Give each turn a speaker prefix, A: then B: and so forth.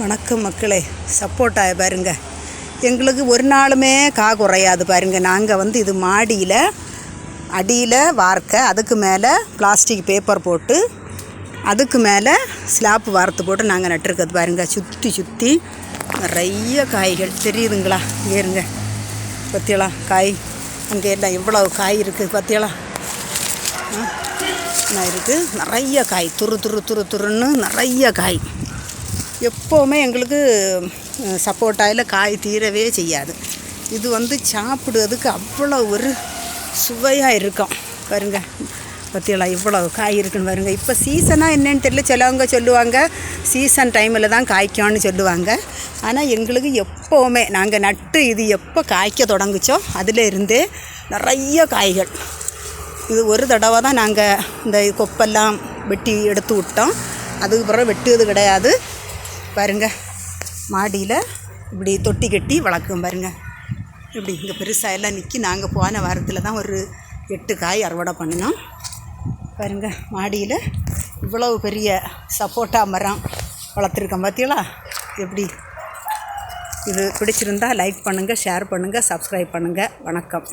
A: வணக்கம் மக்களே. சப்போர்ட் ஆக பாருங்க. எங்களுக்கு ஒரு நாளுமே கா குறையாது பாருங்க. நாங்கள் வந்து இது மாடியில் அடியில் வார்க்க அதுக்கு மேலே பிளாஸ்டிக் பேப்பர் போட்டு அதுக்கு மேலே ஸ்லாப் வார்த்து போட்டு நாங்கள் நட்டுருக்கிறது பாருங்க. சுற்றி சுற்றி நிறைய காய்கள். தெரியுதுங்களா? இங்கே இருங்க. பத்தியலா காய் அங்கே எல்லாம் எவ்வளோ காய் இருக்குது பத்தியலா என்ன இருக்குது நிறைய காய். துரு துரு துரு துருன்னு நிறைய காய். எப்போவுமே எங்களுக்கு சப்போட்டாயில் காய் தீரவே செய்யாது. இது வந்து சாப்பிடுறதுக்கு அவ்வளோ ஒரு சுவையாக இருக்கும். பாருங்க. பற்றியெல்லாம் இவ்வளோ காய் இருக்குன்னு பாருங்க. இப்போ சீசனாக என்னன்னு தெரியல. சிலவங்க சொல்லுவாங்க சீசன் டைமில் தான் காய்க்கும்னு சொல்லுவாங்க. ஆனால் எங்களுக்கு எப்போவுமே நாங்கள் நட்டு இது எப்போ காய்க்க தொடங்குச்சோ அதில் இருந்தே நிறைய காய்கள். இது ஒரு தடவை தான் நாங்கள் இந்த கொப்பெல்லாம் வெட்டி எடுத்து விட்டோம். அதுக்கு பிறகு வெட்டுவது கிடையாது. பாருங்க. மாடியில் இப்படி தொட்டி கட்டி வளர்க்கும் பாருங்கள் இப்படி இங்கே பெருசாக எல்லாம் நிற்கி நாங்கள் போன வாரத்தில் தான் ஒரு எட்டு காய் அறுவடை பண்ணினோம். பாருங்கள் மாடியில் இவ்வளவு பெரிய சப்போட்டா மரம் வளர்த்துருக்கோம். பார்த்தீங்களா எப்படி? இது பிடிச்சிருந்தா லைக் பண்ணுங்கள் ஷேர் பண்ணுங்கள் சப்ஸ்கிரைப் பண்ணுங்கள் வணக்கம்.